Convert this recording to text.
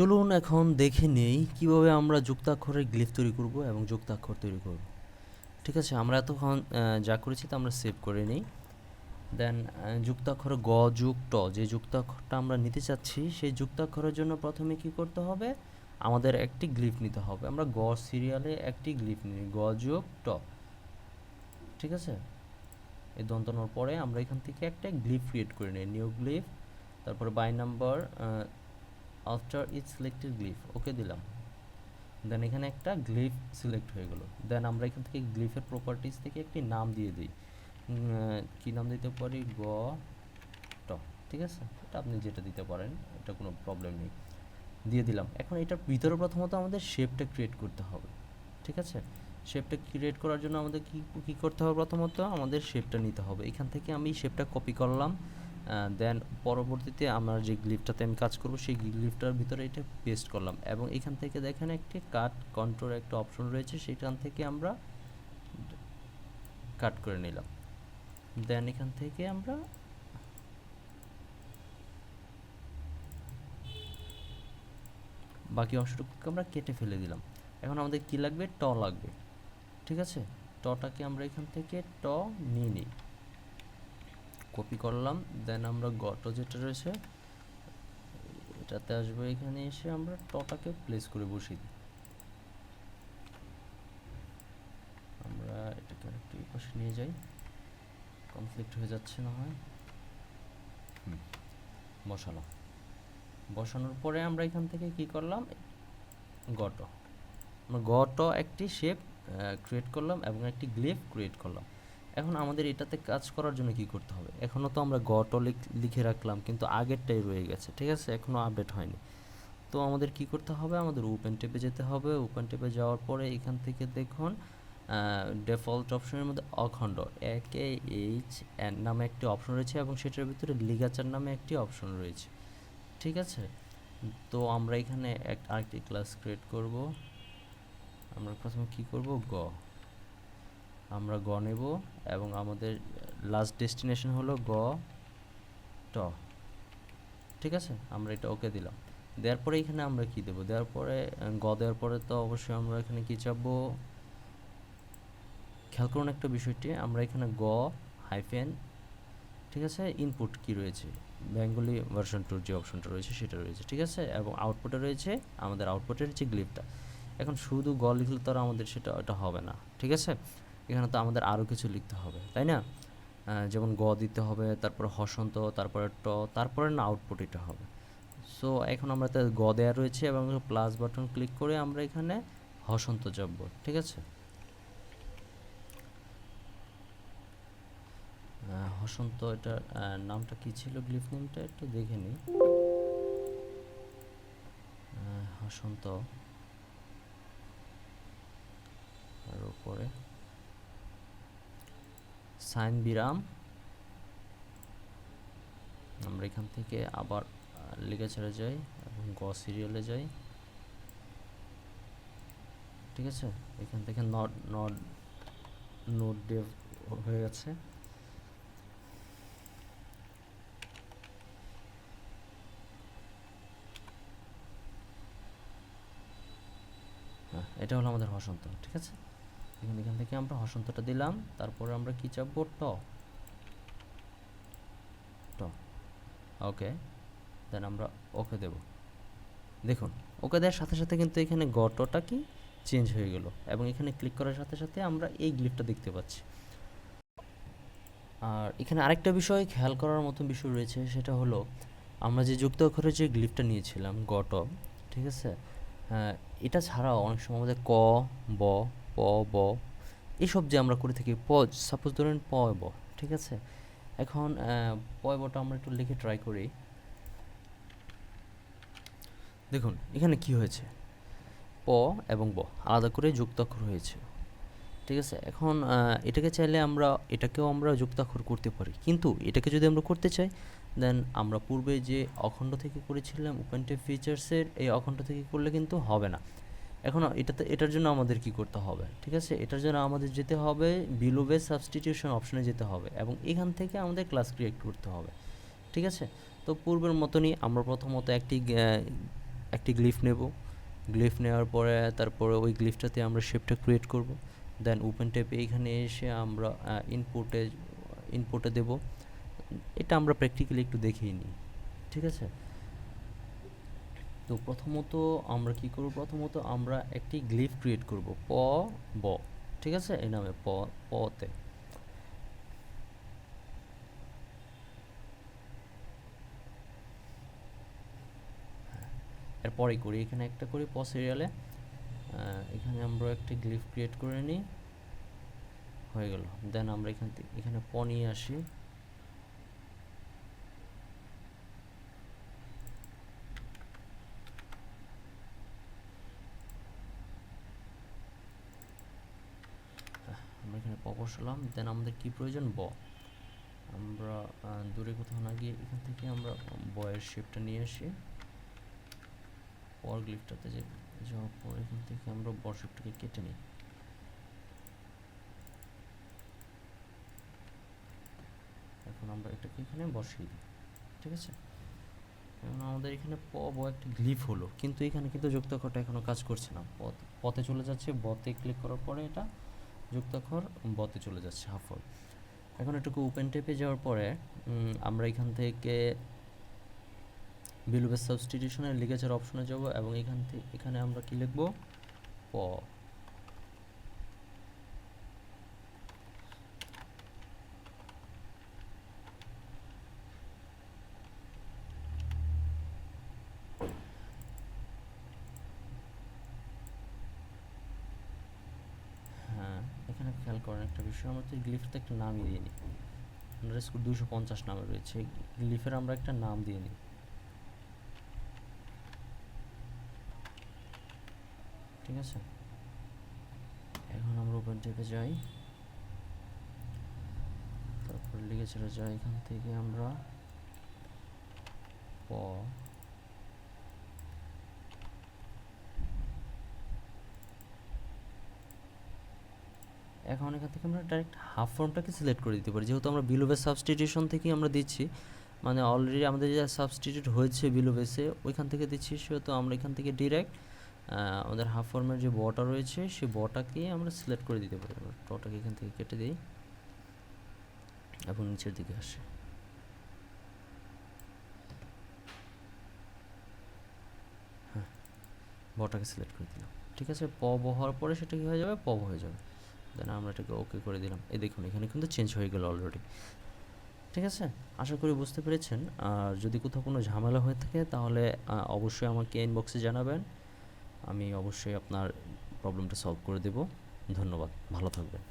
চলুন এখন দেখে নেই কীভাবে আমরা যুক্তাক্ষরের গ্লিফ তৈরি করব এবং যুক্তাক্ষর তৈরি করব। ঠিক আছে, আমরা এতক্ষণ যা করেছি তা আমরা সেভ করে নিই। দেন যুক্তাক্ষর গ যুগ ট, যে যুক্তাক্ষরটা আমরা নিতে চাচ্ছি, সেই যুক্তাক্ষরের জন্য প্রথমে কি করতে হবে? আমাদের একটি গ্লিফ নিতে হবে। আমরা গ সিরিয়ালে একটি গ্লিফ নিই, গ যুগ ট। ঠিক আছে? এই দন্তনোর পরে আমরা এখান থেকে একটা গ্লিফ ক্রিয়েট করে নিই নিউ গ্লিফ তারপরে by number after it selected glyph okay দিলাম। দেন এখানে একটা গ্লিফ সিলেক্ট হয়ে গেল। দেন আমরা এখান থেকে গ্লিফের প্রপার্টিজ থেকে একটি নাম দিয়ে দিই। কি নাম দিতে পারি? গ, ট, ঠিক আছে? এটা আপনি যেটা দিতে পারেন, এটা কোনো প্রবলেম নেই। দিয়ে দিলাম। এখন এটার ভিতরে প্রথমত আমাদের শেপটা ক্রিয়েট করতে হবে, ঠিক আছে? শেপটা ক্রিয়েট করার জন্য আমাদের কী কী করতে হবে প্রথমত? আমাদের শেপটা নিতে হবে। এখান থেকে আমি শেপটা কপি করলাম। দেন পরবর্তীতে আমার যে গ্লিফটাতে আমি কাজ করব, সেই গ্লিফটার ভিতরে এটা পেস্ট করলাম। এবং এখান থেকে দেখেন একটি কাট কন্ট্রোল একটা অপশন রয়েছে, সেখান থেকে আমরা কাট করে নিলাম। দেন এখান থেকে আমরা বাকি অংশটুকুকে আমরা কেটে ফেলে দিলাম। এখন আমাদের কি লাগবে? ট লাগবে। ঠিক আছে? টটাকে আমরা এখান থেকে ট নিয়ে নিই। কপি করলাম দেন আমরা গট যেটা রয়েছে এটাতে আসবে এখানে এসে আমরা টটাকে প্লেস করে বসিয়ে দিই। আমরা এটাকে একটু পাশে নিয়ে যাই কনফ্লিক্ট হয়ে যাচ্ছে না হয়। বসালাম বসানোর পরে আমরা এখান থেকে কি করলাম? গট। আমরা গট একটি শেপ ক্রিয়েট করলাম এবং একটি গ্লিফ ক্রিয়েট করলাম। এখন আমাদের এটাতে কাজ করার জন্য কি করতে হবে? এখনও তো আমরা গট লিখে রাখলাম, কিন্তু আগেরটাই রয়ে গেছে, ঠিক আছে? এখনও আপডেট হয়নি। তো আমাদের কি করতে হবে? আমাদের ওপেন টেপে যেতে হবে। ওপেন টেপে যাওয়ার পরে এখান থেকে দেখুন ডিফল্ট অপশনের মধ্যে অখণ্ড এ কে এইচ এন নামে একটি অপশন রয়েছে এবং সেটার ভিতরে লিগাচার নামে একটি অপশন রয়েছে, ঠিক আছে? তো আমরা এখানে এক, আরেকটি ক্লাস ক্রিয়েট করব। আমরা প্রথমে কি করব? গ। আমরা গ নেব এবং আমাদের লাস্ট ডেস্টিনেশন হলো গ, ট। ঠিক আছে? আমরা এটা ওকে দিলাম। দেওয়ার পরে এখানে আমরা কি দেবো? দেওয়ার পরে গ দেওয়ার পরে তো অবশ্যই আমরা এখানে কি চাপবো? খেয়াল করুন একটা বিষয়টি, আমরা এখানে গ হাইফেন ঠিক আছে? ইনপুট কি রয়েছে? বেঙ্গলি ভার্সন টুর যে অপশনটা রয়েছে সেটা রয়েছে, ঠিক আছে? এবং আউটপুটে রয়েছে, আমাদের আউটপুটের যে গ্লিপটা এখন শুধু গ লিখলে তো আর আমাদের সেটা, ওটা হবে না, ঠিক আছে? এখানে তো আমাদের আরও কিছু লিখতে হবে, তাই না? যেমন গ দিতে হবে, তারপরে হসন্ত, তারপরে ট, তারপরে না আউটপুট এটা হবে। সো এখন আমরা তো গ দেওয়া রয়েছে এবং প্লাস বাটন ক্লিক করে আমরা এখানে হসন্ত চাপবো ঠিক আছে? হসন্ত এটা নামটা কি ছিল? গ্লিফ নেমটা একটু দেখে নিই। হসন্ত, তার উপরে। সাইন বিরাম। আমরা এখান থেকে আবার লিখে ছেড়ে যাই এবং গ সিরিয়ালে যাই। ঠিক আছে? এখান থেকে নট নট, নোট ডেভ হয়ে গেছে। হ্যাঁ এটা হলো আমাদের হসন্ত ঠিক আছে? এখান এখান থেকে আমরা হসন্তটা দিলাম। তারপরে আমরা কি চাপবো? ট। ট। ওকে। দেন আমরা ওকে দেব। দেখুন, ওকে দেওয়ার সাথে সাথে কিন্তু এখানে গটটা কি? চেঞ্জ হয়ে গেল। এবং এখানে ক্লিক করার সাথে সাথে আমরা এই গ্লিপটা দেখতে পাচ্ছি। আর এখানে আরেকটা বিষয় খেয়াল করার মতো বিষয় রয়েছে, সেটা হলো আমরা যে যুক্ত অক্ষরের যে গ্লিপটা নিয়েছিলাম গট, ঠিক আছে? এটা ছাড়াও অনেক সময় আমাদের ক, ব ব। এসব যে আমরা করে থাকি, প সাপোজ ধরেন প, ব, ঠিক আছে? এখন প, বটা আমরা একটু লিখে ট্রাই করি। দেখুন, এখানে কি হয়েছে? প এবং ব আলাদা করে যুক্তাক্ষর হয়েছে। ঠিক আছে? এখন এটাকে চাইলে আমরা, এটাকেও আমরা যুক্তাক্ষর করতে পারি। কিন্তু এটাকে যদি আমরা করতে চাই দেন আমরা পূর্বে যে অখণ্ড থেকে করেছিলাম ওপেন টেপ ফিচার্সের এই অখণ্ড থেকে করলে কিন্তু হবে না। এখন এটাতে এটার জন্য আমাদের কি করতে হবে? ঠিক আছে? এটার জন্য আমাদের যেতে হবে বিলোভে সাবস্টিটিউশন অপশনে যেতে হবে এবং এখান থেকে আমাদের ক্লাস ক্রিয়েট করতে হবে। ঠিক আছে? তো পূর্বের মতনই আমরা প্রথমত একটি একটি গ্লিফ নেব। গ্লিফ নেওয়ার পরে তারপরে ওই গ্লিফটাতে আমরা শেপটা ক্রিয়েট করব। দেন ওপেন ট্যাপে এখানে এসে আমরা ইনপুটে ইনপুটে দেব। এটা আমরা প্র্যাকটিক্যালি একটু দেখেই নিই। ঠিক আছে? তো প্রথমত আমরা কি করব? প্রথমত আমরা একটি গ্লিফ ক্রিয়েট করব। প, ব, ঠিক আছে? এই নামে প, পতে। এরপরে করি এখানে একটা করি প সিরিয়ালে এখানে আমরা একটা গ্লিফ ক্রিয়েট করে নিই। হয়ে গেল। দেন আমরা এখান থেকে এখানে প নিয়ে আসি। এখানে প বসালাম দেন আমাদের কি প্রয়োজন? ব। আমরা দূরে কোথাও না গিয়ে এখান থেকে আমরা বয়ের শেপটা নিয়ে আসি। পর গ্লিফটাতে যে যাওয়ার পর এখান থেকে আমরা বর শেপটাকে কেটে নিই। এখন আমরা এটাকে এখানে বসিয়ে দিই, ঠিক আছে? এখন আমাদের এখানে প, ব একটা গ্লিফ হলো, কিন্তু এখানে কিন্তু যুক্ত যুক্তাক্ষরটা এখনও কাজ করছে না। পথে চলে যাচ্ছে, বতে ক্লিক করার পরে এটা যুক্তাক্ষর বতে চলে যাচ্ছে হাফল। এখন এটুকু ওপেন টেপে যাওয়ার পরে আমরা এখান থেকে বিলুবের সাবস্টিটিউশনের লিগেচার অপশনে যাব এবং এখান থেকে, এখানে আমরা কি লিখব? প হ্যাঁ এখানে খেয়াল করেন একটা বিষয়, আমরা তো গ্লিফতে একটা নামই দিয়ে নিই। আন্ডারস্কোর দুশো পঞ্চাশ নামে রয়েছে। গ্লিফের আমরা একটা নাম দিয়ে নিই। ঠিক আছে? এখন আমরা ওপেন টেপে যাই। তারপর লিখেছিল যাই। এখান থেকে আমরা প এখন এখান থেকে আমরা ডাইরেক্ট হাফ ফর্মটাকে সিলেক্ট করে দিতে পারি। যেহেতু আমরা বিলোভের সাবস্টিটিউশন থেকেই আমরা দিচ্ছি মানে অলরেডি আমাদের যে সাবস্টিটিউট হয়েছে বিলোভেসে ওইখান থেকে দিচ্ছি। সেহেতু আমরা এখান থেকে ডিরেক্ট আমাদের হাফ ফর্মের যে বটা রয়েছে সেই বটাকে আমরা সিলেক্ট করে দিতে পারি। টটাকে এখান থেকে কেটে দিই এবং নিচের দিকে আসে। হ্যাঁ বটাকে সিলেক্ট করে দিলাম। ঠিক আছে? প ব হওয়ার পরে সেটা কি হয়ে যাবে? পব হয়ে যাবে। দেন আমরা এটাকে ওকে করে দিলাম। এই দেখুন, এখানে কিন্তু চেঞ্জ হয়ে গেল অলরেডি ঠিক আছে? আশা করি বুঝতে পেরেছেন। আর যদি কোথাও কোনো ঝামেলা হয়ে থাকে, তাহলে অবশ্যই আমাকে ইনবক্সে জানাবেন। আমি অবশ্যই আপনার প্রবলেমটা সলভ করে দেব। ধন্যবাদ। ভালো থাকবেন।